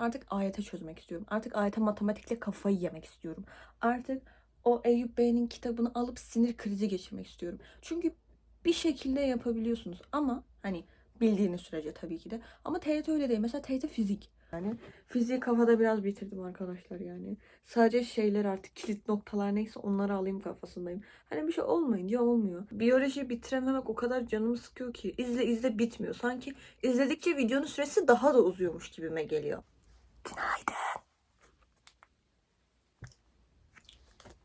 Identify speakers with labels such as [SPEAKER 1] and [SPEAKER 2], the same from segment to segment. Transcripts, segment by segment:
[SPEAKER 1] artık AYT çözmek istiyorum. Artık AYT matematikle kafayı yemek istiyorum. Artık o Eyüp Bey'in kitabını alıp sinir krizi geçirmek istiyorum. Çünkü bir şekilde yapabiliyorsunuz ama hani bildiğiniz sürece tabii ki de. Ama TYT öyle değil. Mesela TYT fizik. Yani fiziği kafada biraz bitirdim arkadaşlar yani. Sadece şeyler artık kilit noktalar neyse onları alayım kafasındayım. Hani bir şey olmayınca olmuyor. Biyoloji bitirememek o kadar canımı sıkıyor ki. izle izle bitmiyor. Sanki izledikçe videonun süresi daha da uzuyormuş gibime geliyor. Günaydın.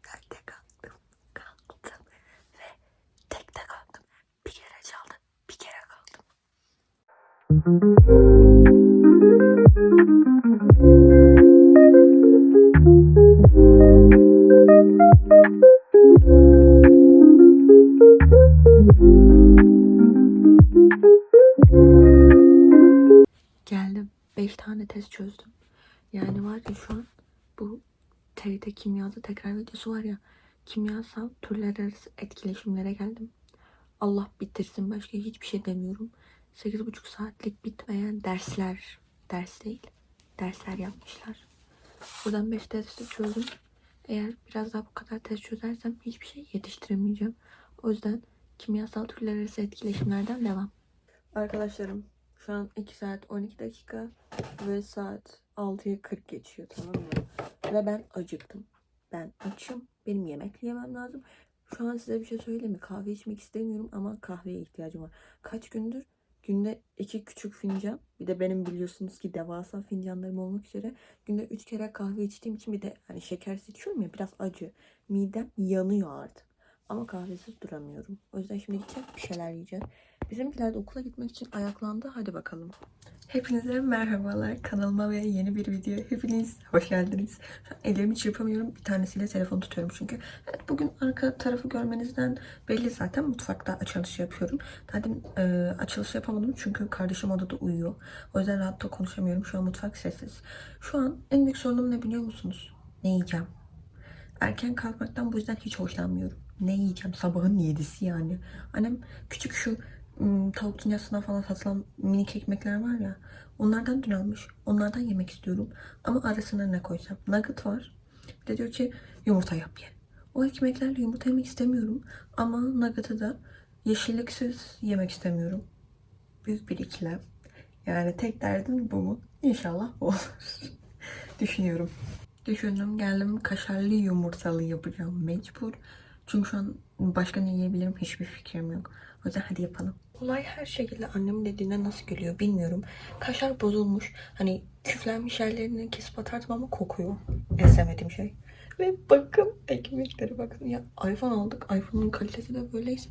[SPEAKER 1] Nerede kalktım? Kalktım. Bir kere çaldı, bir kere kalktım. Geldim. 5 tane test çözdüm. Ya şu an bu TRT kimyada tekrar videosu var ya. Kimyasal türler arası etkileşimlere geldim. Allah bitirsin başka hiçbir şey demiyorum. 8,5 saatlik bitmeyen dersler. Ders değil. Dersler yapmışlar. Buradan 5 testi çözdüm. Eğer biraz daha bu kadar test çözersem hiçbir şey yetiştiremeyeceğim. O yüzden kimyasal türler arası etkileşimlerden devam. Arkadaşlarım şu an 2 saat 12 dakika ve saat 6'ya 40 geçiyor tamam mı? Ve ben acıktım. Ben açım. Benim yemek yemem lazım. Şu an size bir şey söyleyeyim mi? Kahve içmek istemiyorum ama kahveye ihtiyacım var. Kaç gündür günde iki küçük fincan bir de benim biliyorsunuz ki devasa fincanlarım olmak üzere günde üç kere kahve içtiğim için bir de hani şekersiz içiyorum ya biraz acı. Midem yanıyor artık. Ama kahvesiz duramıyorum. O yüzden şimdi gideceğiz bir şeyler yiyeceğiz. Bizimkiler de okula gitmek için ayaklandı. Hadi bakalım. Hepinize merhabalar. Kanalıma ve yeni bir video. Hepiniz hoş geldiniz. Ellerimi çırpamıyorum. Bir tanesiyle telefon tutuyorum çünkü. Evet, bugün arka tarafı görmenizden belli zaten. Mutfakta açılış yapıyorum. Zaten e, açılış yapamadım çünkü kardeşim odada uyuyor. O yüzden rahatça konuşamıyorum. Şu an mutfak sessiz. Şu an en büyük sorunum ne biliyor musunuz? Ne yiyeceğim? Erken kalkmaktan bu yüzden hiç hoşlanmıyorum. Ne yiyeceğim? Sabahın yedisi yani. Annem küçük şu tavuk dünyasından falan satılan minik ekmekler var ya. Onlardan dün almış. Onlardan yemek istiyorum. Ama arasına ne koysam? Nugget var. Bir de diyor ki yumurta yap ye. O ekmeklerle yumurta yemek istemiyorum. Ama nugget'ı da yeşilliksiz yemek istemiyorum. Büyük bir ikilem. Yani tek derdim bu mu? İnşallah olur. Düşünüyorum. Düşündüm geldim kaşarlı yumurtalı yapacağım mecbur. Çünkü şu an başka ne yiyebilirim hiçbir fikrim yok. O yüzden hadi yapalım. Olay her şekilde annemin dediğine nasıl geliyor bilmiyorum. Kaşar bozulmuş. Hani küflenmiş yerlerini kesip atardım ama kokuyor. En sevmediğim şey. Ve bakın ekmeklere bakın. Ya iPhone aldık. iPhone'un kalitesi de böyleyse.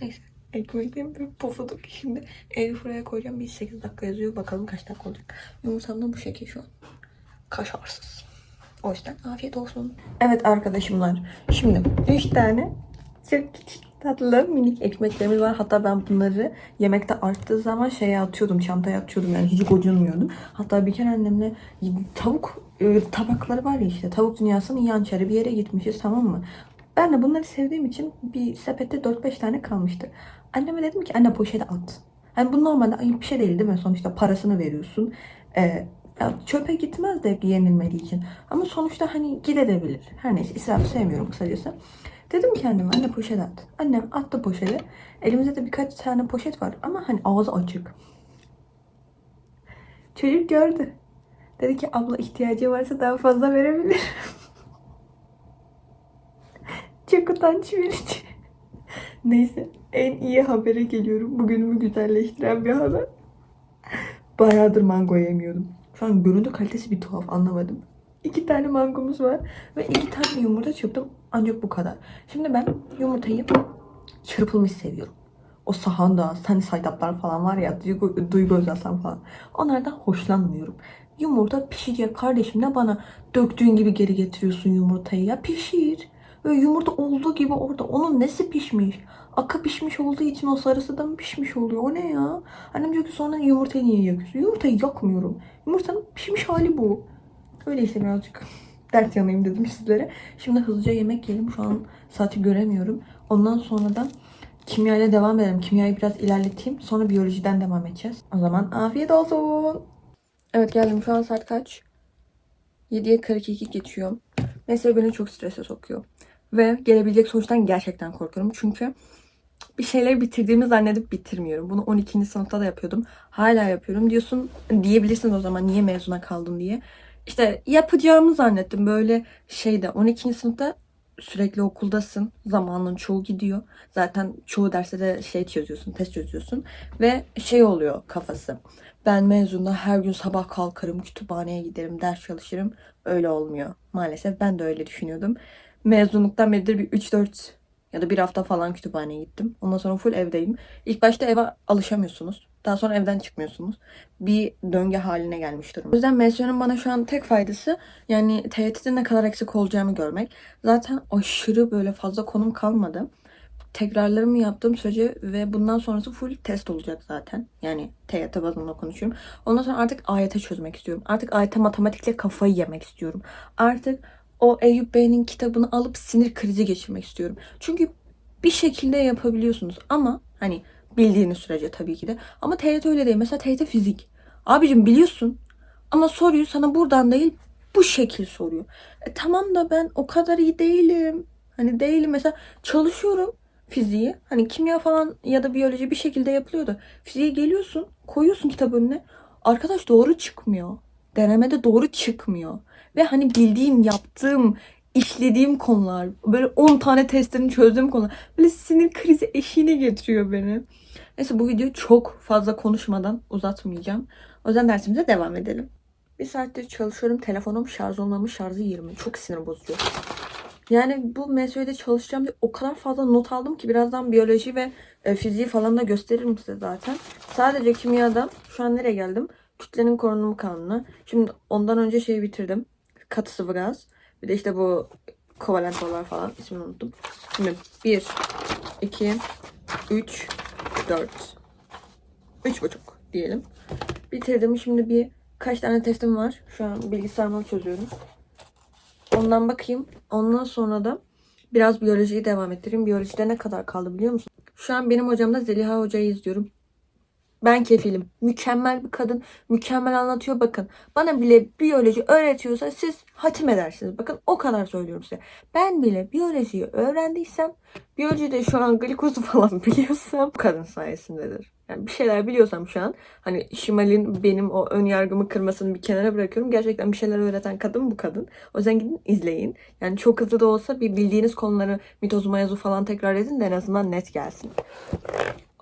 [SPEAKER 1] Neyse. Ekmeklerimi bir pofuduk. Şimdi airfryer'a koyacağım. Bir 8 dakika yazıyor. Bakalım kaç dakika olacak. Yumurtam da bu şekil şu an. Kaşarsız. O yüzden afiyet olsun. Evet arkadaşımlar. Şimdi 3 tane çok küçük tatlı minik ekmeklerimiz var. Hatta ben bunları yemekte arttığı zaman şeye atıyordum. Çantaya atıyordum yani hiç gocunmuyordum. Hatta bir kere annemle tavuk e, tabakları var ya işte tavuk dünyasının yan çarı bir yere gitmişiz tamam mı? Ben de bunları sevdiğim için bir sepette 4-5 tane kalmıştı. Anneme dedim ki anne poşete at. Yani bu normalde ayıp bir şey değil değil mi? Sonuçta parasını veriyorsun. Ee, ya çöpe gitmez de yenilmediği için. Ama sonuçta hani gidebilir. Her neyse israfı sevmiyorum kısacası. Dedim ki anneme anne poşet at. Annem attı poşeti. Elimizde de birkaç tane poşet var ama hani ağzı açık. Çocuk gördü. Dedi ki abla ihtiyacı varsa daha fazla verebilir. Çok utanç verici. Neyse en iyi habere geliyorum. Bugünümü güzelleştiren bir haber. Bayağıdır mango yemiyordum. Şu an görüntü kalitesi bir tuhaf anlamadım. İki tane mangomuz var ve iki tane yumurta çırptım. Ancak bu kadar. Şimdi ben yumurtayı çırpılmış seviyorum. O sahanda, sunny side falan var ya, Duygu, Duygu Özaslan falan. Onlardan hoşlanmıyorum. Yumurta pişecek kardeşim ne bana döktüğün gibi geri getiriyorsun yumurtayı ya pişir. Ve yumurta olduğu gibi orada onun nesi pişmiş? Akı pişmiş olduğu için o sarısı da mı pişmiş oluyor? O ne ya? Annem diyor ki sonra yumurtayı niye yakıyorsun? Yumurtayı yakmıyorum. Yumurtanın pişmiş hali bu. Öyleyse birazcık dert yanayım dedim sizlere. Şimdi hızlıca yemek yiyelim. Şu an saati göremiyorum. Ondan sonra da kimya ile devam edelim. Kimyayı biraz ilerleteyim. Sonra biyolojiden devam edeceğiz. O zaman afiyet olsun. Evet geldim. Şu an saat kaç? 7'ye 42 geçiyor. Mesela beni çok strese sokuyor. Ve gelebilecek sonuçtan gerçekten korkuyorum. Çünkü bir şeyleri bitirdiğimi zannedip bitirmiyorum. Bunu 12. sınıfta da yapıyordum. Hala yapıyorum diyorsun. Diyebilirsin o zaman niye mezuna kaldın diye. İşte yapacağımı zannettim. Böyle şeyde 12. sınıfta sürekli okuldasın. Zamanın çoğu gidiyor. Zaten çoğu derste de şey çözüyorsun, test çözüyorsun. Ve şey oluyor kafası. Ben mezunda her gün sabah kalkarım, kütüphaneye giderim, ders çalışırım. Öyle olmuyor. Maalesef ben de öyle düşünüyordum. Mezunluktan beridir bir 3-4 ya da bir hafta falan kütüphaneye gittim. Ondan sonra full evdeyim. İlk başta eve alışamıyorsunuz. Daha sonra evden çıkmıyorsunuz. Bir döngü haline gelmiş durum. O yüzden MSU'nun bana şu an tek faydası yani TYT'de ne kadar eksik olacağımı görmek. Zaten aşırı böyle fazla konum kalmadı. Tekrarlarımı yaptığım sürece ve bundan sonrası full test olacak zaten. Yani TYT bazında konuşuyorum. Ondan sonra artık AYT çözmek istiyorum. Artık AYT matematikle kafayı yemek istiyorum. Artık o Eyüp Bey'in kitabını alıp sinir krizi geçirmek istiyorum. Çünkü bir şekilde yapabiliyorsunuz ama hani bildiğiniz sürece tabii ki de. Ama TYT öyle değil. Mesela TYT fizik. Abicim biliyorsun ama soruyu sana buradan değil bu şekil soruyor. E, tamam da ben o kadar iyi değilim. Hani değilim mesela çalışıyorum fiziği. Hani kimya falan ya da biyoloji bir şekilde yapılıyor da fiziğe geliyorsun koyuyorsun kitap önüne. Arkadaş doğru çıkmıyor. Denemede doğru çıkmıyor. Ve hani bildiğim, yaptığım, işlediğim konular. Böyle 10 tane testlerini çözdüğüm konular. Böyle sinir krizi eşiğine getiriyor beni. Neyse bu videoyu çok fazla konuşmadan uzatmayacağım. O yüzden dersimize devam edelim. Bir saattir çalışıyorum. Telefonum şarj olmamış. Şarjı 20. Çok sinir bozucu. Yani bu MSÜ'de çalışacağım diye o kadar fazla not aldım ki birazdan biyoloji ve e, fiziği falan da gösteririm size zaten. Sadece kimyada şu an nereye geldim? Kütlenin korunumu kanunu. Şimdi ondan önce şeyi bitirdim. Katı sıvı gaz. Bir de işte bu kovalentolar falan ismini unuttum. Şimdi 1, 2, 3, 4. 3,5 diyelim. Bitirdim. Şimdi bir kaç tane testim var. Şu an bilgisayarımı çözüyorum. Ondan bakayım. Ondan sonra da biraz biyolojiyi devam ettireyim. Biyolojide ne kadar kaldı biliyor musun? Şu an benim hocamda Zeliha Hoca'yı izliyorum. Ben kefilim. Mükemmel bir kadın. Mükemmel anlatıyor. Bakın bana bile biyoloji öğretiyorsa siz hatim edersiniz. Bakın o kadar söylüyorum size. Ben bile biyolojiyi öğrendiysem biyolojide şu an glikozu falan biliyorsam kadın sayesindedir. Yani bir şeyler biliyorsam şu an hani Şimal'in benim o ön yargımı kırmasını bir kenara bırakıyorum. Gerçekten bir şeyler öğreten kadın bu kadın. O yüzden gidin izleyin. Yani çok hızlı da olsa bir bildiğiniz konuları mitozu mayozu falan tekrar edin de en azından net gelsin.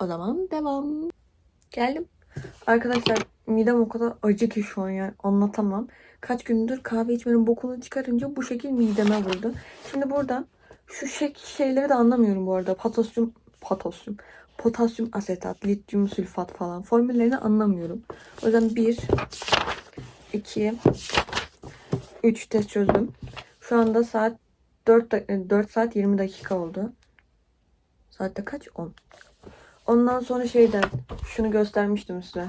[SPEAKER 1] O zaman devam. Geldim. Arkadaşlar midem o kadar acı ki şu an yani anlatamam. Kaç gündür kahve içmenin bokunu çıkarınca bu şekil mideme vurdu. Şimdi buradan şu şek şeyleri de anlamıyorum bu arada. Potasyum, potasyum, potasyum asetat, lityum sülfat falan formüllerini anlamıyorum. O yüzden 1, 2, 3 test çözdüm. Şu anda saat 4, 4 saat 20 dakika oldu. Saatte kaç? 10. Ondan sonra şeyden şunu göstermiştim size.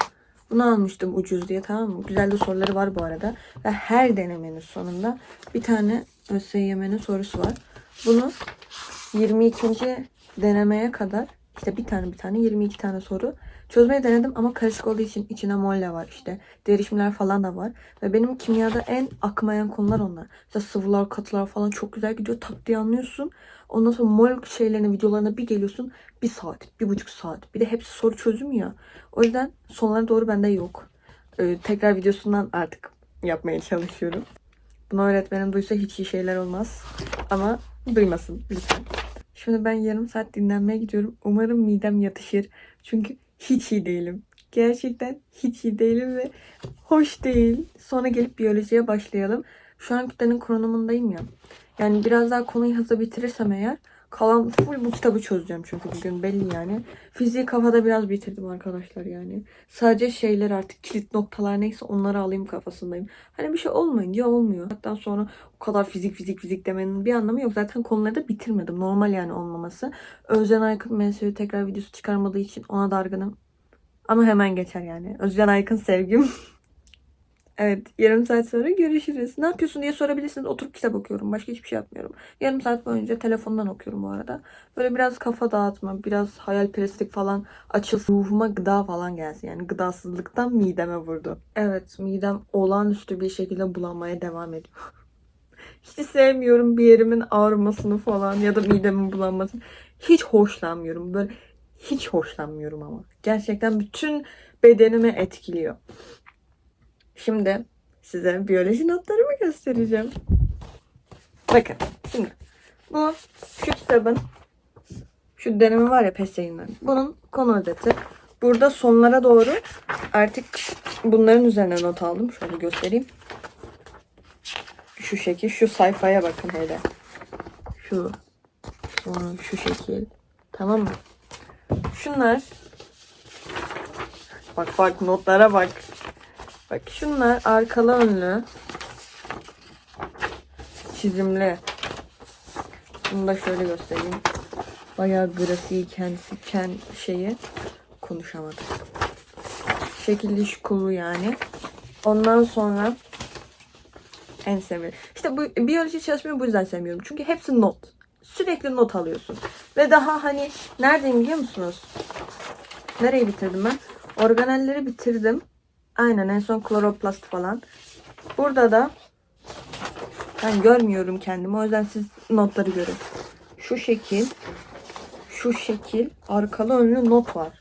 [SPEAKER 1] Bunu almıştım ucuz diye tamam mı? Güzel de soruları var bu arada. Ve her denemenin sonunda bir tane ÖSYM'nin sorusu var. Bunu 22. denemeye kadar işte bir tane bir tane 22 tane soru çözmeye denedim ama karışık olduğu için içine molle var işte. Derişimler falan da var. Ve benim kimyada en akmayan konular onlar. İşte sıvılar, katılar falan çok güzel gidiyor. Tak diye anlıyorsun. Ondan sonra mol şeylerine, videolarına bir geliyorsun. Bir saat, bir buçuk saat. Bir de hepsi soru çözüm ya. O yüzden sonlara doğru bende yok. Ee, tekrar videosundan artık yapmaya çalışıyorum. Bunu öğretmenim duysa hiç iyi şeyler olmaz. Ama duymasın lütfen. Şimdi ben yarım saat dinlenmeye gidiyorum. Umarım midem yatışır. Çünkü hiç iyi değilim. Gerçekten hiç iyi değilim ve hoş değil. Sonra gelip biyolojiye başlayalım. Şu an kütlenin konumundayım ya. Yani biraz daha konuyu hızlı bitirirsem eğer kalan full bu kitabı çözeceğim çünkü bugün belli yani. Fiziği kafada biraz bitirdim arkadaşlar yani. Sadece şeyler artık kilit noktalar neyse onları alayım kafasındayım. Hani bir şey olmayınca olmuyor. Hatta sonra o kadar fizik fizik fizik demenin bir anlamı yok. Zaten konuları da bitirmedim. Normal yani olmaması. Özcan Aykın MSU tekrar videosu çıkarmadığı için ona dargınım. Ama hemen geçer yani. Özcan Aykın sevgim. Evet yarım saat sonra görüşürüz. Ne yapıyorsun diye sorabilirsiniz. Oturup kitap okuyorum. Başka hiçbir şey yapmıyorum. Yarım saat boyunca telefondan okuyorum bu arada. Böyle biraz kafa dağıtma, biraz hayalperestlik falan açılsın. Ruhuma gıda falan gelsin. Yani gıdasızlıktan mideme vurdu. Evet midem olağanüstü bir şekilde bulanmaya devam ediyor. Hiç sevmiyorum bir yerimin ağrımasını falan ya da midemin bulanmasını. Hiç hoşlanmıyorum. Böyle hiç hoşlanmıyorum ama. Gerçekten bütün bedenimi etkiliyor. Şimdi size biyoloji notlarımı göstereceğim. Bakın şimdi bu şu kitabın şu deneme var ya PES yayınları. Bunun konu özeti. Burada sonlara doğru artık bunların üzerine not aldım. Şöyle göstereyim. Şu şekil. Şu sayfaya bakın hele. Şu. Sonra şu şekil. Tamam mı? Şunlar. Bak bak notlara bak. Bak şunlar arkalı önlü. Çizimli. Bunu da şöyle göstereyim. Bayağı grafiği kendisi kend şeyi konuşamadım. Şekilli iş yani. Ondan sonra en sevdiğim. İşte bu biyoloji çalışmayı bu yüzden sevmiyorum. Çünkü hepsi not. Sürekli not alıyorsun. Ve daha hani neredeyim biliyor musunuz? Nereyi bitirdim ben? Organelleri bitirdim. Aynen en son kloroplast falan. Burada da ben görmüyorum kendimi. O yüzden siz notları görün. Şu şekil şu şekil arkalı önlü not var.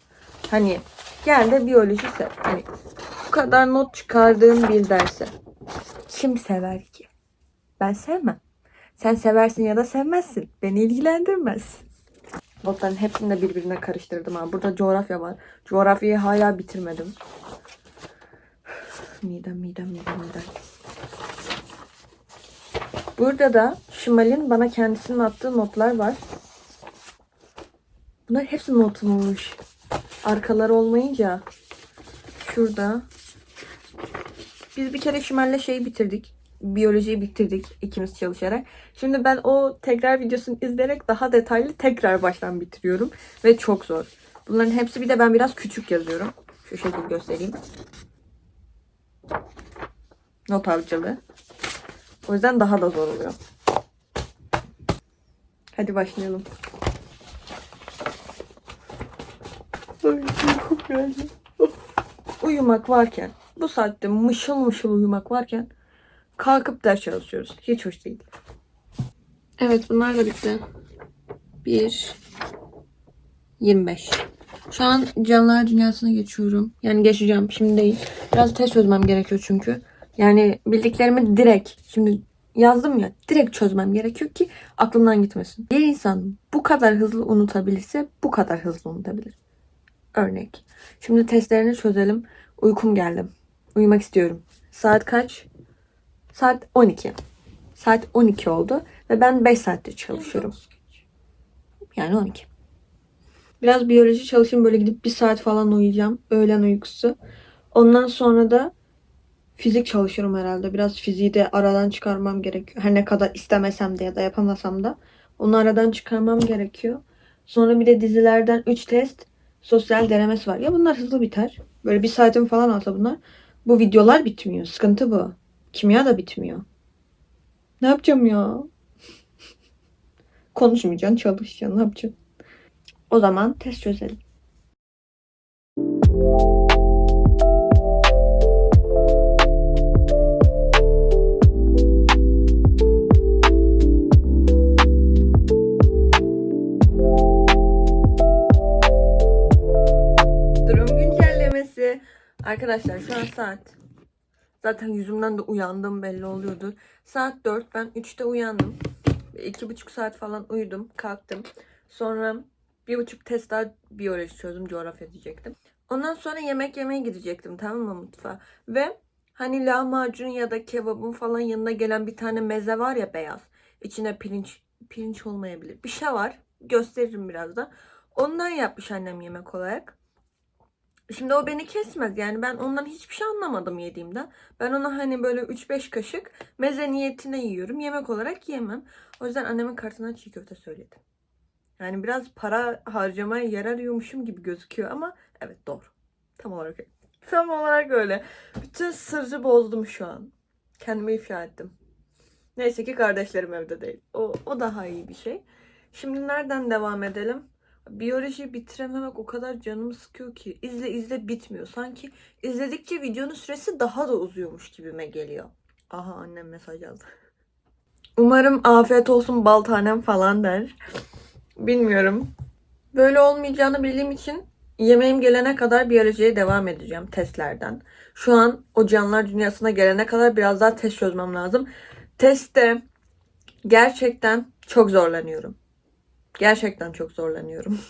[SPEAKER 1] Hani gel de biyoloji sev. Hani bu kadar not çıkardığım bir derse kim sever ki? Ben sevmem. Sen seversin ya da sevmezsin. Beni ilgilendirmez. Notların hepsini de birbirine karıştırdım ha. Burada coğrafya var. Coğrafyayı hala bitirmedim. Midem, midem, midem, midem. Burada da Şimal'in bana kendisinin attığı notlar var. Bunlar hepsi notum olmuş. Arkaları olmayınca şurada biz bir kere Şimal'le şeyi bitirdik. Biyolojiyi bitirdik ikimiz çalışarak. Şimdi ben o tekrar videosunu izleyerek daha detaylı tekrar baştan bitiriyorum. Ve çok zor. Bunların hepsi bir de ben biraz küçük yazıyorum. Şu şekilde göstereyim. Not avcılığı. O yüzden daha da zor oluyor. Hadi başlayalım. Uyumak varken, bu saatte mışıl mışıl uyumak varken kalkıp ders çalışıyoruz. Hiç hoş değil. Evet bunlar da bitti. 1 25. Şu an canlılar dünyasına geçiyorum. Yani geçeceğim. Şimdi değil. Biraz test çözmem gerekiyor çünkü. Yani bildiklerimi direkt şimdi yazdım ya direkt çözmem gerekiyor ki aklımdan gitmesin. Bir insan bu kadar hızlı unutabilirse bu kadar hızlı unutabilir. Örnek. Şimdi testlerini çözelim. Uykum geldi. Uyumak istiyorum. Saat kaç? Saat 12. Saat 12 oldu ve ben 5 saattir çalışıyorum. Yani 12. Biraz biyoloji çalışayım böyle gidip bir saat falan uyuyacağım. Öğlen uykusu. Ondan sonra da fizik çalışıyorum herhalde. Biraz fiziği de aradan çıkarmam gerekiyor. Her ne kadar istemesem de ya da yapamasam da. Onu aradan çıkarmam gerekiyor. Sonra bir de dizilerden 3 test sosyal denemesi var. Ya bunlar hızlı biter. Böyle bir saatim falan alsa bunlar. Bu videolar bitmiyor. Sıkıntı bu. Kimya da bitmiyor. Ne yapacağım ya? Konuşmayacaksın, çalışacaksın. Ne yapacaksın? O zaman test çözelim. Durum güncellemesi. Arkadaşlar şu an saat. Zaten yüzümden de uyandım belli oluyordu. Saat 4. Ben 3'te uyandım. iki buçuk saat falan uyudum. Kalktım. Sonra bir buçuk test daha biyoloji çözdüm. Coğrafya diyecektim. Ondan sonra yemek yemeye gidecektim tamam mı mutfağa. Ve hani lahmacun ya da kebabın falan yanına gelen bir tane meze var ya beyaz. İçine pirinç pirinç olmayabilir. Bir şey var. Gösteririm birazdan. Ondan yapmış annem yemek olarak. Şimdi o beni kesmez. Yani ben ondan hiçbir şey anlamadım yediğimde. Ben ona hani böyle 3-5 kaşık meze niyetine yiyorum. Yemek olarak yemem. O yüzden annemin kartına çiğ köfte söyledim. Yani biraz para harcamaya yer arıyormuşum gibi gözüküyor ama evet doğru. Tam olarak. Tam olarak öyle. Bütün sırrı bozdum şu an. Kendimi ifşa ettim. Neyse ki kardeşlerim evde değil. O, o daha iyi bir şey. Şimdi nereden devam edelim? Biyoloji bitirememek o kadar canımı sıkıyor ki. İzle izle bitmiyor. Sanki izledikçe videonun süresi daha da uzuyormuş gibime geliyor. Aha annem mesaj aldı. Umarım afiyet olsun bal tanem falan der. Bilmiyorum. Böyle olmayacağını bildiğim için yemeğim gelene kadar biyolojiye devam edeceğim testlerden. Şu an o canlılar dünyasına gelene kadar biraz daha test çözmem lazım. Testte gerçekten çok zorlanıyorum. Gerçekten çok zorlanıyorum.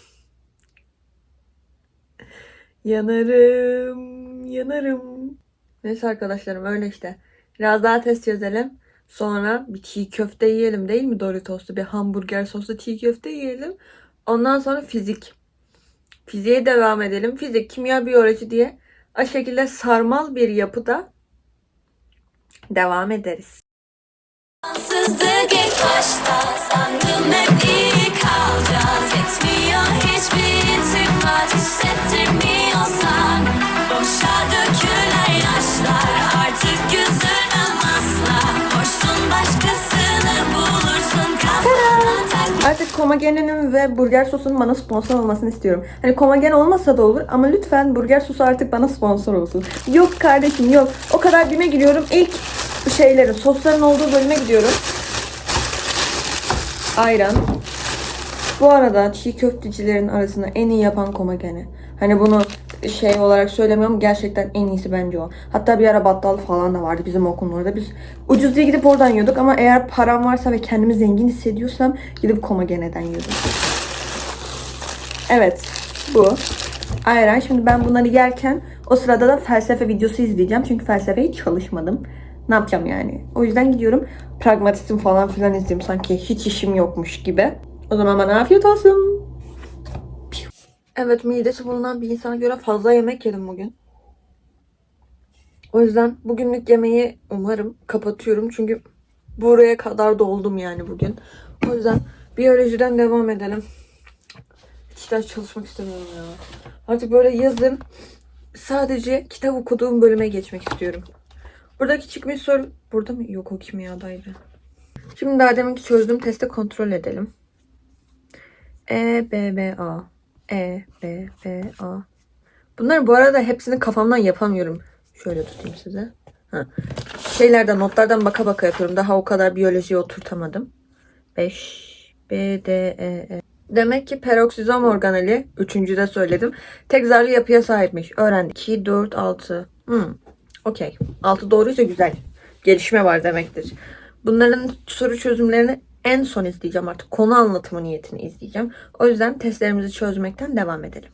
[SPEAKER 1] yanarım, yanarım. Neyse arkadaşlarım öyle işte. Biraz daha test çözelim. Sonra bir çiğ köfte yiyelim değil mi Doritos'lu? Bir hamburger soslu çiğ köfte yiyelim. Ondan sonra fizik. Fiziğe devam edelim. Fizik, kimya, biyoloji diye o şekilde sarmal bir yapıda devam ederiz.
[SPEAKER 2] Sızdık ilk başta
[SPEAKER 1] komagenin ve burger sosunun bana sponsor olmasını istiyorum. Hani komagen olmasa da olur ama lütfen burger sosu artık bana sponsor olsun. Yok kardeşim yok. O kadar bime giriyorum. İlk şeylerin, sosların olduğu bölüme gidiyorum. Ayran. Bu arada çiğ köftecilerin arasında en iyi yapan komageni. Hani bunu şey olarak söylemiyorum gerçekten en iyisi bence o. Hatta bir ara battal falan da vardı bizim okulun orada. Biz ucuz diye gidip oradan yiyorduk ama eğer param varsa ve kendimi zengin hissediyorsam gidip komageneden yiyordum. Evet bu. Ayran. Şimdi ben bunları yerken o sırada da felsefe videosu izleyeceğim. Çünkü felsefeyi çalışmadım. Ne yapacağım yani? O yüzden gidiyorum pragmatizm falan filan izleyeyim. Sanki hiç işim yokmuş gibi. O zaman bana afiyet olsun. Evet midesi bulunan bir insana göre fazla yemek yedim bugün. O yüzden bugünlük yemeği umarım kapatıyorum. Çünkü buraya kadar doldum yani bugün. O yüzden biyolojiden devam edelim. Hiç ders çalışmak istemiyorum ya. Artık böyle yazın sadece kitap okuduğum bölüme geçmek istiyorum. Buradaki çıkmış soru... Burada mı? Yok o kimyadaydı. Şimdi daha deminki çözdüğüm testi kontrol edelim. E, B, B, A. E, B, B, A. Bunları bu arada hepsini kafamdan yapamıyorum. Şöyle tutayım size. Ha. Şeylerden, notlardan baka baka yapıyorum. Daha o kadar biyolojiye oturtamadım. 5, B, D, E, E. Demek ki peroksizom organeli, üçüncüde söyledim, tek zarlı yapıya sahipmiş. Öğrendik. 2, 4, 6. Hmm. Okey. 6 doğruysa güzel. Gelişme var demektir. Bunların soru çözümlerini en son izleyeceğim artık. Konu anlatımı niyetini izleyeceğim. O yüzden testlerimizi çözmekten devam edelim.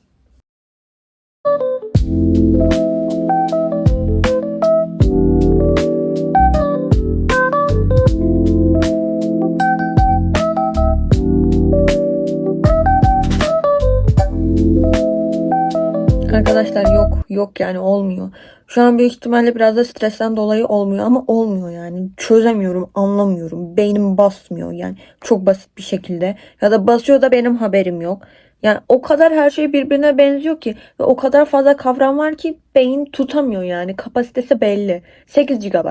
[SPEAKER 1] Arkadaşlar yok yok yani olmuyor. Şu an büyük ihtimalle biraz da stresten dolayı olmuyor ama olmuyor yani. Çözemiyorum, anlamıyorum. Beynim basmıyor yani çok basit bir şekilde. Ya da basıyor da benim haberim yok. Yani o kadar her şey birbirine benziyor ki ve o kadar fazla kavram var ki beyin tutamıyor yani. Kapasitesi belli. 8 GB.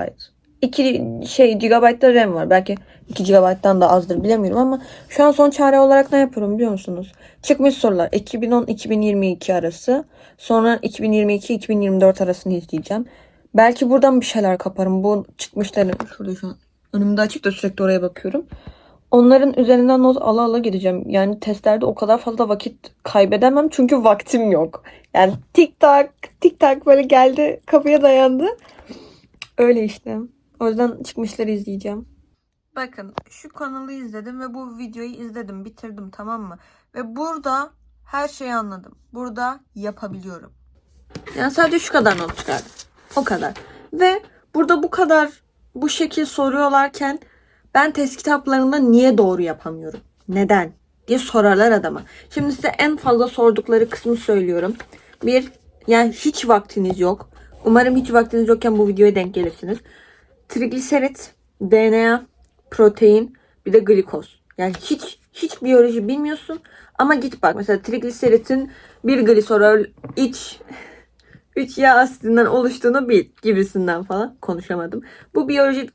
[SPEAKER 1] 2 şey GB'da RAM var. Belki 2 GB'dan da azdır bilemiyorum ama şu an son çare olarak ne yapıyorum biliyor musunuz? Çıkmış sorular 2010-2022 arası. Sonra 2022-2024 arasını izleyeceğim. Belki buradan bir şeyler kaparım. Bu çıkmışları şurada şu an önümde açık da sürekli oraya bakıyorum. Onların üzerinden not ala ala gideceğim. Yani testlerde o kadar fazla vakit kaybedemem çünkü vaktim yok. Yani tik tak tik tak böyle geldi kapıya dayandı. Öyle işte. O yüzden çıkmışları izleyeceğim. Bakın şu kanalı izledim ve bu videoyu izledim, bitirdim tamam mı? Ve burada her şeyi anladım. Burada yapabiliyorum. Yani sadece şu kadar not çıkardım. O kadar. Ve burada bu kadar bu şekil soruyorlarken ben test kitaplarında niye doğru yapamıyorum? Neden? diye sorarlar adama. Şimdi size en fazla sordukları kısmı söylüyorum. Bir, yani hiç vaktiniz yok. Umarım hiç vaktiniz yokken bu videoya denk gelirsiniz. Trigliserit, DNA, protein, bir de glikoz. Yani hiç hiç biyoloji bilmiyorsun ama git bak mesela trigliseritin bir gliserol iç 3 yağ asidinden oluştuğunu bil gibisinden falan konuşamadım. Bu biyolojik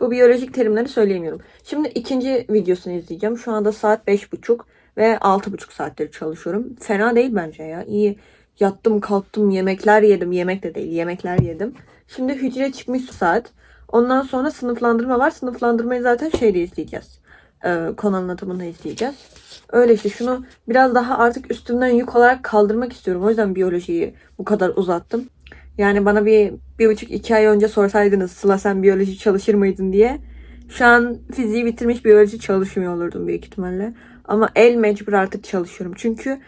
[SPEAKER 1] bu biyolojik terimleri söyleyemiyorum. Şimdi ikinci videosunu izleyeceğim. Şu anda saat 5.30 ve 6.5 saattir çalışıyorum. Fena değil bence ya. İyi yattım kalktım yemekler yedim. Yemek de değil yemekler yedim. Şimdi hücre çıkmış saat. Ondan sonra sınıflandırma var. Sınıflandırmayı zaten şeyde izleyeceğiz. Ee, konu anlatımında izleyeceğiz. Öyle işte şunu biraz daha artık üstümden yük olarak kaldırmak istiyorum. O yüzden biyolojiyi bu kadar uzattım. Yani bana bir, bir buçuk iki ay önce sorsaydınız Sıla sen biyoloji çalışır mıydın diye. Şu an fiziği bitirmiş biyoloji çalışmıyor olurdum büyük ihtimalle. Ama el mecbur artık çalışıyorum. Çünkü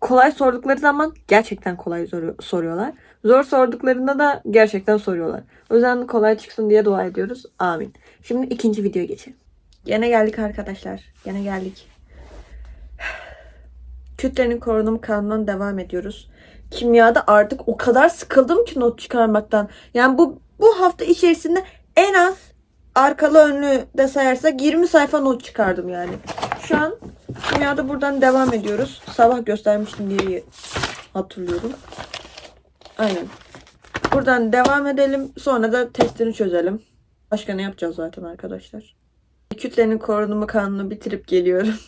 [SPEAKER 1] kolay sordukları zaman gerçekten kolay soru- soruyorlar. Zor sorduklarında da gerçekten soruyorlar. O yüzden kolay çıksın diye dua ediyoruz. Amin. Şimdi ikinci videoya geçelim. Gene geldik arkadaşlar. Gene geldik. Kütlenin korunum kanunundan devam ediyoruz. Kimyada artık o kadar sıkıldım ki not çıkarmaktan. Yani bu bu hafta içerisinde en az arkalı önlü de sayarsak 20 sayfa not çıkardım yani. Şu an kimyada buradan devam ediyoruz. Sabah göstermiştim diye hatırlıyorum. Aynen. Buradan devam edelim. Sonra da testini çözelim. Başka ne yapacağız zaten arkadaşlar? Kütlenin korunumu kanunu bitirip geliyorum.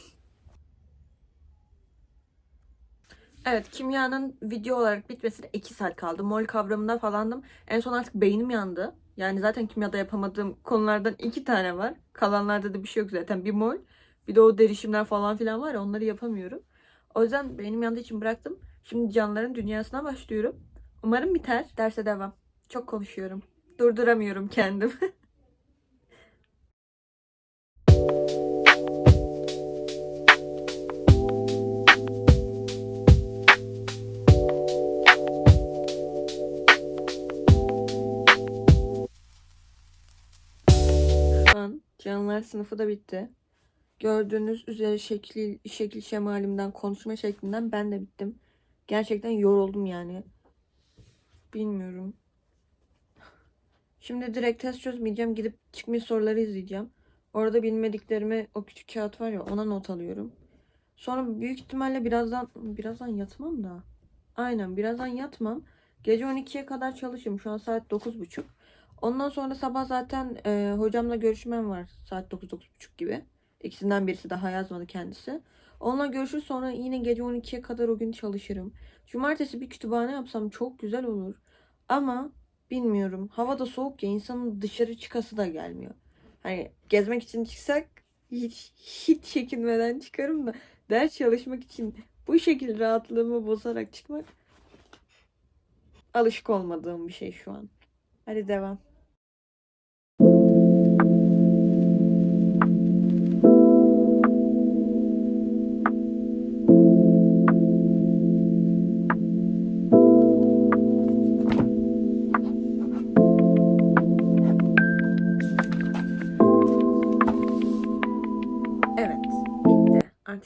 [SPEAKER 1] Evet kimyanın video olarak bitmesine 2 saat kaldı. Mol kavramında falandım. En son artık beynim yandı. Yani zaten kimyada yapamadığım konulardan iki tane var. Kalanlarda da bir şey yok zaten. Bir mol. Bir de o derişimler falan filan var ya onları yapamıyorum. O yüzden beynim yandığı için bıraktım. Şimdi canlıların dünyasına başlıyorum. Umarım biter. Derse devam. Çok konuşuyorum. Durduramıyorum kendim. Canlılar sınıfı da bitti. Gördüğünüz üzere şekil, şekil şemalimden, konuşma şeklinden ben de bittim. Gerçekten yoruldum yani. Bilmiyorum. Şimdi direkt test çözmeyeceğim. Gidip çıkmış soruları izleyeceğim. Orada bilmediklerimi o küçük kağıt var ya ona not alıyorum. Sonra büyük ihtimalle birazdan birazdan yatmam da. Aynen birazdan yatmam. Gece 12'ye kadar çalışırım. Şu an saat 9.30. Ondan sonra sabah zaten e, hocamla görüşmem var. Saat 9-9.30 gibi. İkisinden birisi daha yazmadı kendisi. Onunla görüşür sonra yine gece 12'ye kadar o gün çalışırım. Cumartesi bir kütüphane yapsam çok güzel olur. Ama bilmiyorum. Hava da soğuk ya insanın dışarı çıkası da gelmiyor. Hani gezmek için çıksak hiç hiç çekinmeden çıkarım da ders çalışmak için bu şekilde rahatlığımı bozarak çıkmak alışık olmadığım bir şey şu an. Hadi devam.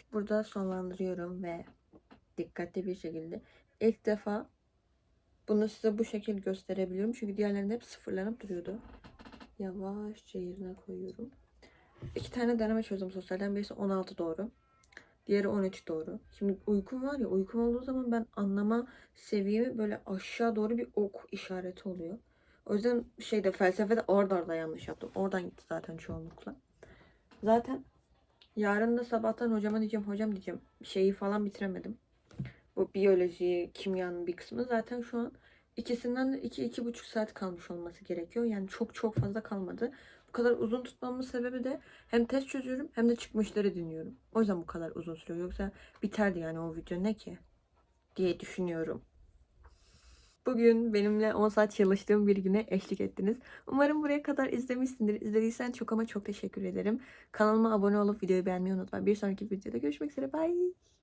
[SPEAKER 1] Artık burada sonlandırıyorum ve dikkatli bir şekilde ilk defa bunu size bu şekil gösterebiliyorum. Çünkü diğerlerinde hep sıfırlanıp duruyordu. Yavaşça yerine koyuyorum. İki tane deneme çözdüm sosyalden. Birisi 16 doğru. Diğeri 13 doğru. Şimdi uykum var ya uykum olduğu zaman ben anlama seviyemi böyle aşağı doğru bir ok işareti oluyor. O yüzden şeyde felsefede orada orada yanlış yaptım. Oradan gitti zaten çoğunlukla. Zaten yarın da sabahtan hocama diyeceğim hocam diyeceğim şeyi falan bitiremedim. Bu biyoloji, kimyanın bir kısmı zaten şu an ikisinden de iki iki buçuk saat kalmış olması gerekiyor. Yani çok çok fazla kalmadı. Bu kadar uzun tutmamın sebebi de hem test çözüyorum hem de çıkmışları dinliyorum. O yüzden bu kadar uzun sürüyor. Yoksa biterdi yani o video ne ki diye düşünüyorum. Bugün benimle 10 saat çalıştığım bir güne eşlik ettiniz. Umarım buraya kadar izlemişsindir. İzlediysen çok ama çok teşekkür ederim. Kanalıma abone olup videoyu beğenmeyi unutma. Bir sonraki videoda görüşmek üzere. Bye.